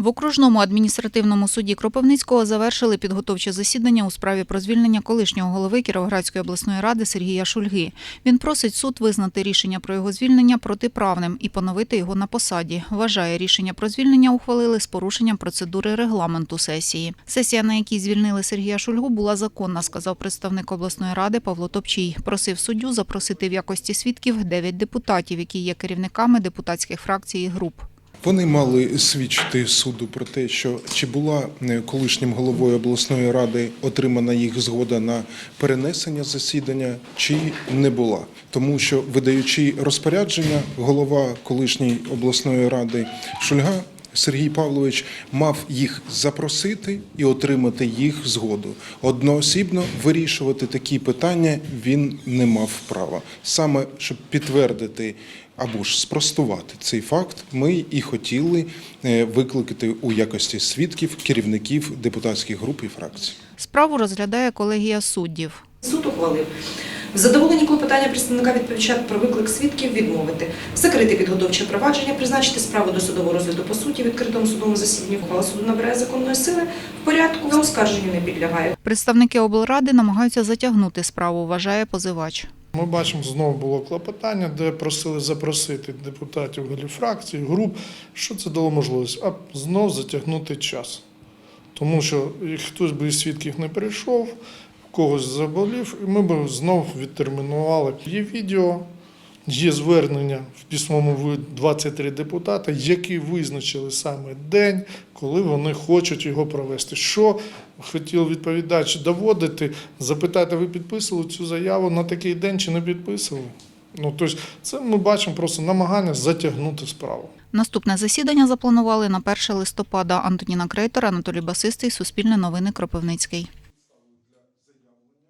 В окружному адміністративному суді Кропивницького завершили підготовче засідання у справі про звільнення колишнього голови Кіровоградської обласної ради Сергія Шульги. Він просить суд визнати рішення про його звільнення протиправним і поновити його на посаді. Вважає, рішення про звільнення ухвалили з порушенням процедури регламенту сесії. Сесія, на якій звільнили Сергія Шульгу, була законна, сказав представник обласної ради Павло Топчій. Просив суддю запросити в якості свідків дев'ять депутатів, які є керівниками депутатських фракцій і груп. Вони мали свідчити суду про те, що чи була е, колишнім головою обласної ради отримана їх згода на перенесення засідання, чи не була. Тому що, видаючи розпорядження, голова колишньої обласної ради Шульга Сергій Павлович мав їх запросити і отримати їх згоду. Одноосібно вирішувати такі питання він не мав права. Саме щоб підтвердити або ж спростувати цей факт, ми і хотіли е, викликати у якості свідків керівників депутатських груп і фракцій. Справу розглядає колегія суддів. Суд ухвалив. В задоволенні клопотання представника відповідача про виклик свідків відмовити, закрити підготовче провадження, призначити справу до судового розгляду по суті, відкритому судовому засіданні ухвала суду набирає законної сили в порядку, за оскарженню не підлягає. Представники облради намагаються затягнути справу, вважає позивач. Ми бачимо, знову було клопотання, де просили запросити депутатів голів фракцій, груп. Що це дало можливість? А знов затягнути час. Тому що хтось би із свідків не прийшов, когось заболів, і ми б знов відтермінували. Є відео, є звернення в письмовому виді 23 депутата, які визначили саме день, коли вони хочуть його провести. Що хотів відповідач доводити, запитати, ви підписували цю заяву на такий день чи не підписували? Ну, тобто, це ми бачимо просто намагання затягнути справу. Наступне засідання запланували на 1 листопада. Антоніна Крейтор, Анатолій Басистий, Суспільне новини Кропивницький.